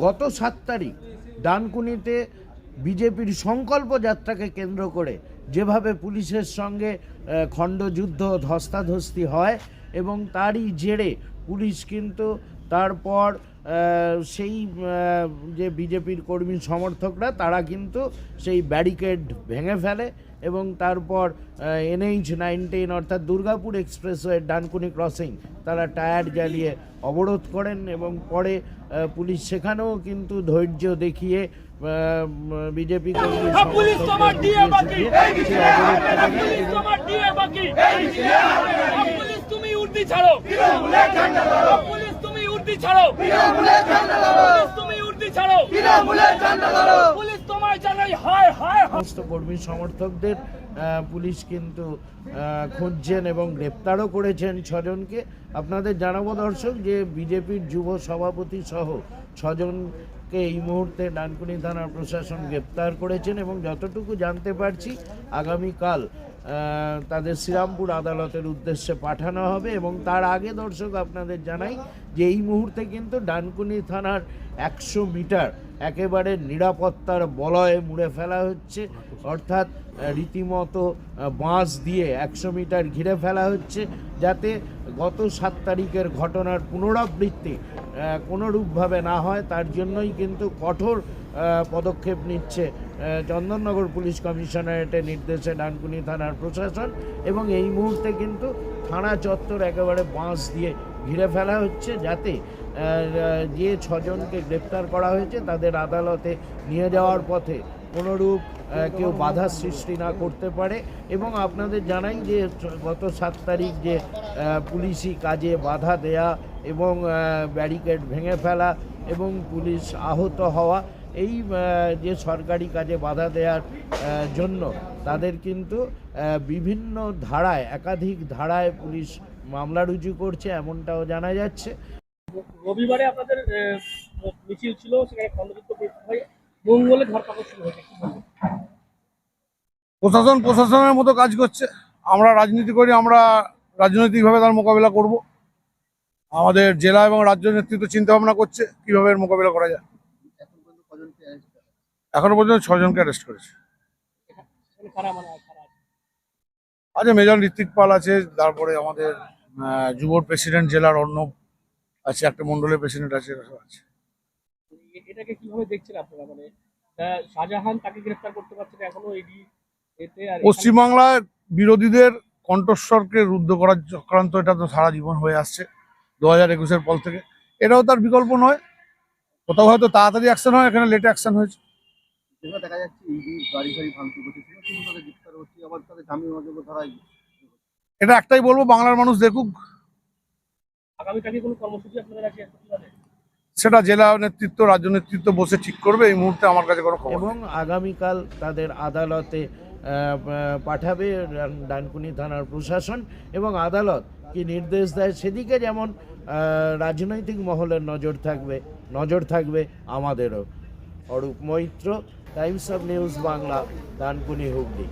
গত সাত তারিখ ডানকুনিতে বিজেপির সংকল্প যাত্রাকে কেন্দ্র করে যেভাবে পুলিশের সঙ্গে খণ্ডযুদ্ধ ধস্তাধস্তি হয় এবং তারই জেরে পুলিশ কিন্তু তারপর সেই যে বিজেপির কর্মী সমর্থকরা তারা কিন্তু সেই ব্যারিকেড ভেঙে ফেলে এবং তারপর এনএইচ নাইনটিন অর্থাৎ দুর্গাপুর এক্সপ্রেসওয়ে ডানকুনি ক্রসিং তারা টায়ার জ্বালিয়ে অবরোধ করেন এবং পরে পুলিশ সেখানেও কিন্তু ধৈর্য দেখিয়ে বিজেপি কর্মী উর্দি ছাড়ো। পুলিশ তুমি উর্দি ছাড়ো। পুলিশ তোমায় জানাই হায় হায় সমস্ত কর্মী সমর্থকদের পুলিশ কিন্তু খুঁজছেন এবং গ্রেপ্তারও করেছেন ছজনকে। আপনাদের জানাব দর্শক যে বিজেপির যুব সভাপতি সহ ছজনকে এই মুহূর্তে ডানকুনি থানার প্রশাসন গ্রেপ্তার করেছেন এবং যতটুকু জানতে পারছি আগামীকাল তাদের শ্রীরামপুর আদালতের উদ্দেশ্যে পাঠানো হবে এবং তার আগে দর্শক আপনাদের জানাই যে এই মুহূর্তে কিন্তু ডানকুনি থানার একশো মিটার একেবারে নিরাপত্তার বলয়ে মুড়ে ফেলা হচ্ছে। অর্থাৎ রীতিমতো বাঁশ দিয়ে একশো মিটার ঘিরে ফেলা হচ্ছে যাতে গত সাত তারিখের ঘটনার পুনরাবৃত্তি কোনোরূপভাবে না হয়, তার জন্যই কিন্তু কঠোর পদক্ষেপ নিচ্ছে চন্দননগর পুলিশ কমিশনারেটের নির্দেশে ডানকুনি থানার প্রশাসন এবং এই মুহূর্তে কিন্তু থানা চত্বর একেবারে বাঁশ দিয়ে ঘিরে ফেলা হচ্ছে যাতে যে ছজনকে গ্রেপ্তার করা হয়েছে তাদের আদালতে নিয়ে যাওয়ার পথে কোনোরূপ কেউ বাধা সৃষ্টি না করতে পারে এবং আপনাদের জানাই যে গত সাত তারিখ যে পুলিশি কাজে বাধা দেয়া এবং ব্যারিকেড ভেঙে ফেলা এবং পুলিশ আহত হওয়া, এই যে সরকারি কাজে বাধা দেওয়ার জন্য তাদের কিন্তু বিভিন্ন ধারায়, একাধিক ধারায় পুলিশ মামলা রুজু করছে, এমনটাও জানা যাচ্ছে রবিবারে আপনাদের মিছিল ছিল, সেখানে মঙ্গলে ধরপাকড় শুরু হয়েছে? প্রশাসন প্রশাসনের মতো কাজ করছে। আমরা রাজনীতি করি, আমরা রাজনৈতিকভাবে তার মোকাবিলা করব। আমাদের জেলা এবং রাজ্য নেতৃত্ব চিন্তা ভাবনা করছে, কীভাবে এর মোকাবিলা করা যায়। এখনও পর্যন্ত ছজনকে অ্যারেস্ট করেছে? আচ্ছা মেজর ঋত্বিক পাল আছে, তারপরে আমাদের যুবর প্রেসিডেন্ট জেলার অর্ণব আছে, একটা মন্ডলের প্রেসিডেন্ট আছে আছে। এটাকে কীভাবে দেখছেন আপনারা? মানে শাহজাহান তাকে গ্রেফতার করতে পারছে এখনও এখানে- পশ্চিমবাংলায় বিরোধীদের কণ্ঠস্বরকে রুদ্ধ করার চক্রান্ত এটা তো সারা জীবন হয়ে আসছে দু হাজার একুশের পর থেকে। এটাও তার বিকল্প নয়। কোথাও হয়তো তাড়াতাড়ি অ্যাকশন হয় এখানে লেটে অ্যাকশন হয়েছে। দেখা যাচ্ছে গাড়ি গাড়ি ভাঙচুর করতেছিল কিন্তু তাদের গ্রেপ্তার হচ্ছে আবার তাদের জামিন অযোগ্য এটা একটাই বলব বাংলার মানুষ দেখুক। আগামীকালকে কোনো কর্মসূচি আপনাদের আছে প্রতিবাদে? সেটা জেলা নেতৃত্ব রাজ্য নেতৃত্ব বসে ঠিক করবে এই মুহূর্তে আমার কাছে কোনো খবর এবং আগামীকাল তাদের আদালতে পাঠাবে ডানকুনি থানার প্রশাসন এবং আদালত কি নির্দেশ দেয় সেদিকে যেমন রাজনৈতিক মহলের নজর থাকবে নজর থাকবে আমাদেরও। Arup Maitra, Times of News Bangla, Dankuni Hooghly.